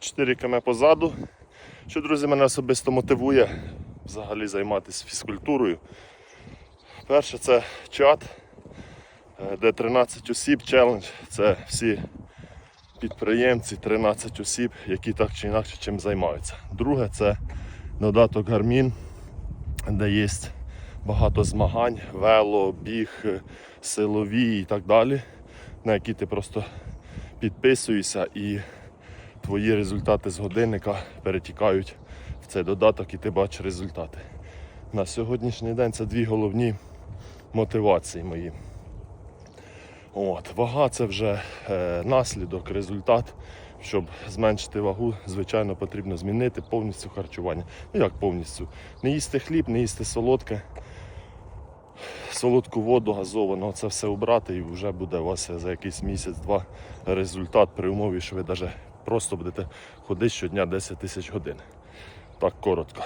4 км позаду. Що, друзі, мене особисто мотивує взагалі займатися фізкультурою. Перше це чат, е, де 13 осіб челендж. Це всі підприємці, 13 осіб, які так чи інакше чим займаються. Друге це додаток Garmin, де є багато змагань, вело, біг, е, силові і так далі, на які ти просто підписуєшся і твої результати з годинника перетікають в цей додаток і ти бачиш результати. На сьогоднішній день це дві головні мотивації мої. От, вага це вже е, наслідок, результат. Щоб зменшити вагу, звичайно, потрібно змінити повністю харчування. Ну як повністю? Не їсти хліб, не їсти солодке, солодку воду газовану, це все обрати і вже буде у вас за якийсь місяць-два результат при умові, що ви навіть просто будете ходити щодня 10 тисяч годин. Так коротко.